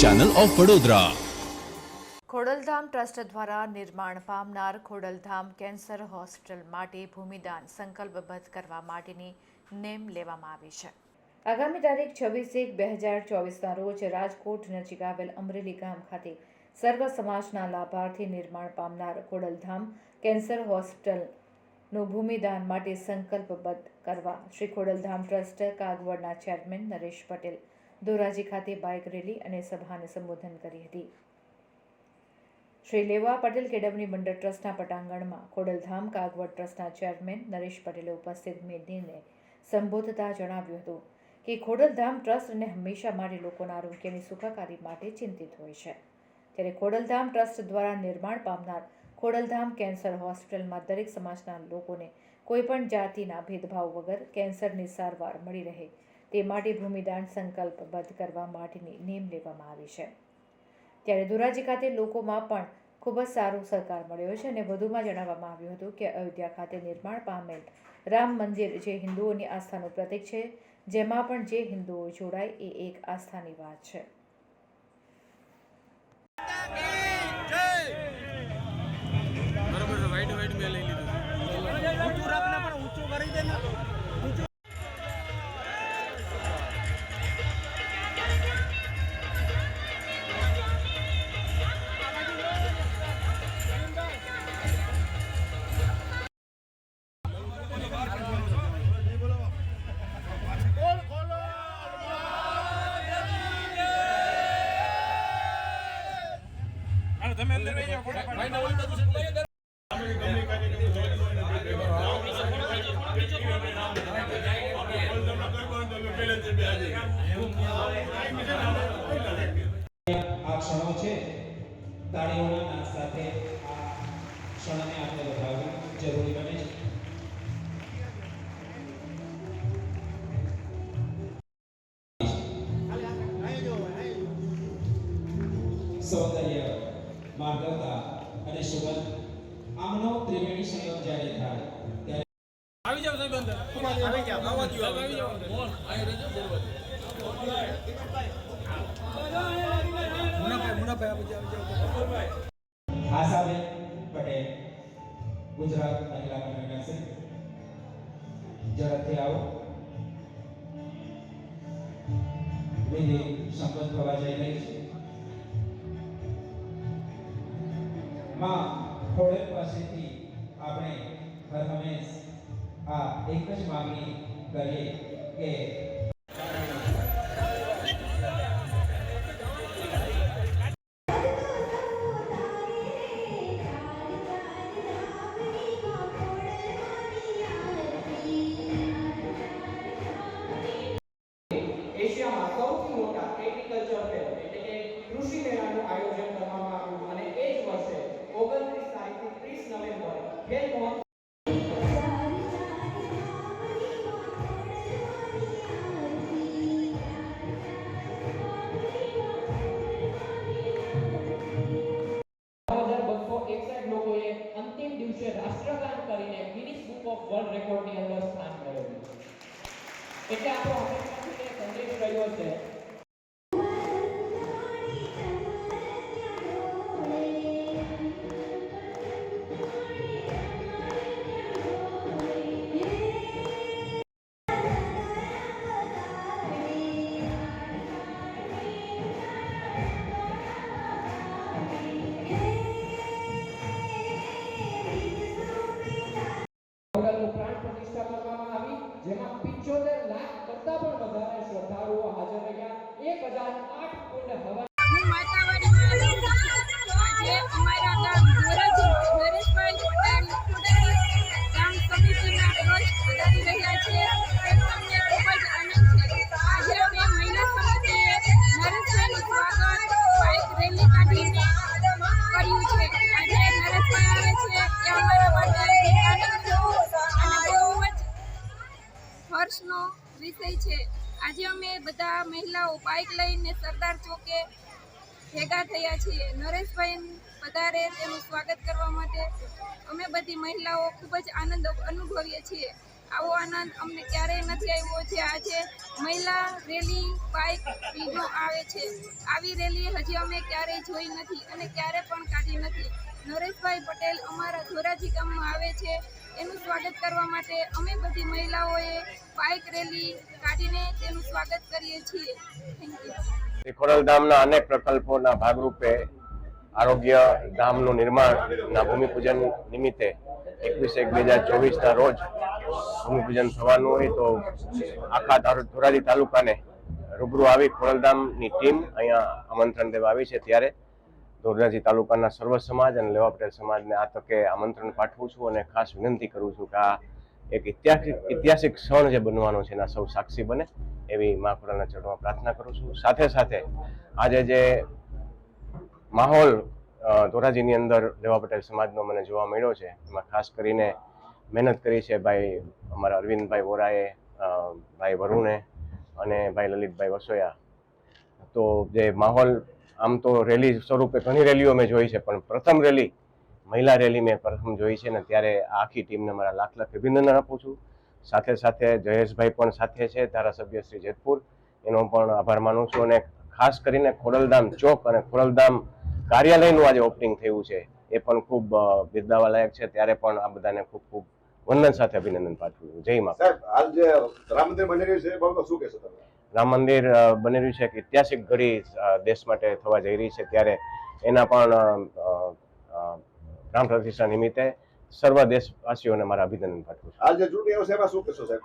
Channel of Vadodara Khodaldham trust દ્વારા નિર્માણ પામનાર ખોડલધામ કેન્સર હોસ્પિટલ માટે ભૂમિદાન સંકલ્પબદ્ધ કરવા માટેની નેમ લેવામાં આવી છે. આગામી તારીખ છવ્વીસ એક બે હજાર ચોવીસના રોજ રાજકોટ નજીક આવેલ અમરેલી ગામ ખાતે સર્વ સમાજના લાભાર્થી નિર્માણ પામનાર ખોડલધામ કેન્સર હોસ્પિટલનું ભૂમિદાન માટે સંકલ્પબદ્ધ કરવા શ્રી ખોડલધામ ટ્રસ્ટ કાગવડના ચેરમેન નરેશ પટેલ ધોરાજી ખાતે બાઇક રેલી અને સભાને સંબોધન કરી હતી. શ્રી લેવા પટેલ કેડમની મંડળ ટ્રસ્ટના પટાંગણમાં ખોડલધામ કાગવડ ટ્રસ્ટના ચેરમેન નરેશ પટેલે ઉપસ્થિત મેદનીને સંબોધતા જણાવ્યું હતું કે ખોડલધામ ટ્રસ્ટ અને હંમેશા માટે લોકોના આરોગ્યની સુખાકારી માટે ચિંતિત હોય છે. ત્યારે ખોડલધામ ટ્રસ્ટ દ્વારા નિર્માણ પામનાર ખોડલધામ કેન્સર હોસ્પિટલમાં દરેક સમાજના લોકોને કોઈપણ જાતિના ભેદભાવ વગર કેન્સરની સારવાર મળી રહે તે માટે ભૂમિદાન સંકલ્પબદ્ધ કરવા માટેની નેમ લેવામાં આવી છે. ત્યારે ધોરાજી ખાતે લોકોમાં પણ ખૂબ જ સારો સહકાર મળ્યો છે અને વધુમાં જણાવવામાં આવ્યું હતું કે અયોધ્યા ખાતે નિર્માણ પામેલ રામ મંદિર જે હિન્દુઓની આસ્થાનું પ્રતીક છે, જેમાં પણ જે હિન્દુઓ જોડાય એ એક આસ્થાની વાત છે. તમે અંદર રહી જાઓ ફટાફટ. આ ક્ષણો છે. તાળીઓના નાદ સાથે આ ક્ષણને આપણે વધારવી જરૂરી બને છે. સૌંદર્ય માર્ગવતા અને સુગંધ આમનો ત્રિવેણી સંગમ જ્યારે થાય ત્યારે આવી જાઓ સાહેબ અંદર. આવી જાઓ આવવા દ્યો, આવી જાઓ અંદર. આશાબેન પટેલ ગુજરાત મહિલા મંડળના શ્રી ઝડપથી આવો. વિધિ સંપન્ન થવા જઈ રહી છે. માં ખોડલ પાસેથી આપણે હર હંમેશ આ એક જ માગણી કરીએ કે એટલે આપણો એ સંદેશ રહ્યો છે 75 લાખ કરતા પણ વધારે શ્રદ્ધાળુઓ હાજર રહ્યા. એક હજાર આઠ કુંડ હવા વિષય છે. આજે અમે બધા મહિલાઓ બાઇક લઈને સરદાર ચોકે ભેગા થયા છીએ. નરેશભાઈ વધારે તેનું સ્વાગત કરવા માટે. અમે બધી મહિલાઓ ખૂબ જ આનંદ અનુભવીએ છીએ. આવો આનંદ અમને ક્યારેય નથી આવ્યો જે આજે મહિલા રેલી બાઇક લીધો આવે છે. આવી રેલી હજી અમે ક્યારેય જોઈ નથી અને ક્યારે પણ કાઢી નથી. નરેશભાઈ પટેલ અમારા ધોરાજી ગામમાં આવે છે. એનું સ્વાગત કરવા માટે અમે બધી મહિલાઓએ બાઇક રેલી કાઢીને તેનું સ્વાગત કરીએ છીએ. થેન્ક ધામના અનેક પ્રકલ્પોના ભાગરૂપે આરોગ્ય ધામનું નિર્માણના ભૂમિપૂજન નિમિત્તે એકવીસ એક બે હજાર ચોવીસના રોજ ભૂમિપૂજન થવાનું હોય તો આખા ધારો- ધોરાજી તાલુકાને રૂબરૂ આવી ખોડલધામની ટીમ અહીંયા આમંત્રણ દેવા આવી છે ત્યારે ધોરાજી તાલુકાના સર્વ સમાજ અને લેવા પટેલ સમાજને આ તકે આમંત્રણ પાઠવું છું અને ખાસ વિનંતી કરું છું કે આ એક ઐતિહાસિક ઐતિહાસિક ક્ષણ જે બનવાનો છે એના સૌ સાક્ષી બને એવી મા ખોડાના ચરણોમાં પ્રાર્થના કરું છું. સાથે સાથે આજે જે માહોલ ધોરાજીની અંદર લેવા પટેલ સમાજનો મને જોવા મળ્યો છે, એમાં ખાસ કરીને મહેનત કરી છે ભાઈ અમારા અરવિંદભાઈ વોરાએ ભાઈ વરુણે અને ભાઈ લલિતભાઈ વસોયા. તો જે માહોલ આમ તો રેલી સ્વરૂપે ઘણી રેલીઓ મેં જોઈ છે, પણ પ્રથમ રેલી, મહિલા રેલી મેં પ્રથમ જોઈ છે ને ત્યારે આખી ટીમને મારા લાખ લાખ અભિનંદન આપું છું. સાથે સાથે જયેશભાઈ પણ સાથે છે, ધારાસભ્ય શ્રી જેતપુર. એનો પણ આભાર માનું છું અને ખાસ કરીને ખોડલધામ ચોક અને ખોડલધામ કાર્યાલયનું આજે ઓપનિંગ થયું છે. એ પણ ખૂબ બિરદાવા લાયક છે. ત્યારે પણ આ બધાને ખૂબ ખૂબ વંદન સાથે અભિનંદન પાઠવું. જય મા હાલ જે રામ મંદિર બની રહ્યું છે શું કહેશો તમે? રામ મંદિર બની રહ્યું છે એક ઐતિહાસિક ઘડી દેશ માટે થવા જઈ રહી છે. ત્યારે એના પણ રામ પ્રતિષ્ઠા નિમિત્તે સર્વ દેશવાસીઓને મારા અભિનંદન પાઠવું છું. આજે ચૂંટણી આવશે, એમાં શું કહેશો સાહેબ?